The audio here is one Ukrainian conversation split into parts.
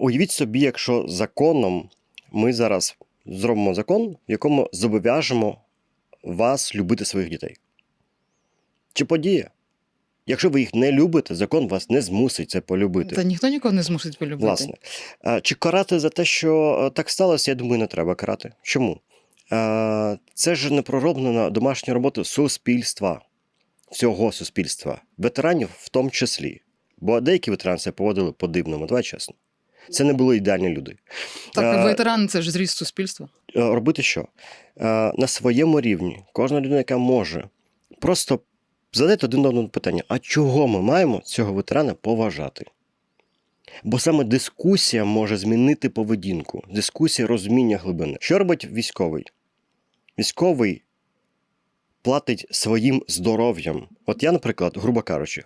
Уявіть собі, якщо законом ми зараз зробимо закон, в якому зобов'яжемо вас любити своїх дітей. Чи подія? Якщо ви їх не любите, закон вас не змусить це полюбити. Та ніхто нікого не змусить полюбити. Власне. Чи карати за те, що е, так сталося, я думаю, не треба карати. Чому? Е, Це ж не пророблена домашня робота суспільства, всього суспільства, ветеранів в тому числі. Бо деякі ветерани себе поводили по-дивному, давай чесно. Це не були ідеальні люди. Так, Е, ветерани це ж зріст суспільства. Е, робити що? Е, На своєму рівні кожна людина, яка може, просто задайте один одному питання: а чого ми маємо цього ветерана поважати? Бо саме дискусія може змінити поведінку, дискусія розуміння глибини. Що робить військовий? Військовий платить своїм здоров'ям. От я, наприклад, грубо кажучи,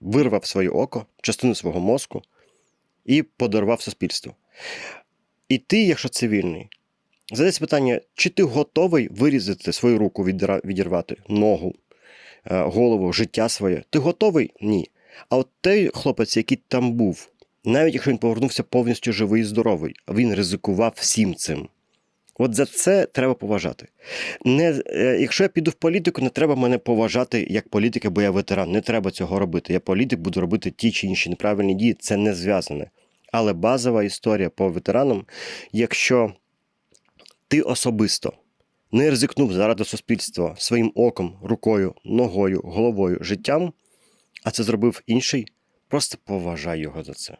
вирвав своє око, частину свого мозку і подарував суспільству. І ти, якщо цивільний, Задається питання, чи ти готовий вирізати свою руку, відірвати ногу, е, голову, життя своє? Ти готовий? Ні. А от той хлопець, який там був, навіть якщо він повернувся повністю живий і здоровий, він ризикував всім цим. От за це треба поважати. Не, е, якщо я піду в політику, не треба мене поважати як політика, бо я ветеран. Не треба цього робити. Я політик буду робити ті чи інші неправильні дії. Це не зв'язане. Але базова історія по ветеранам, якщо ти особисто не ризикнув заради суспільства своїм оком, рукою, ногою, головою, життям, а це зробив інший, просто поважай його за це.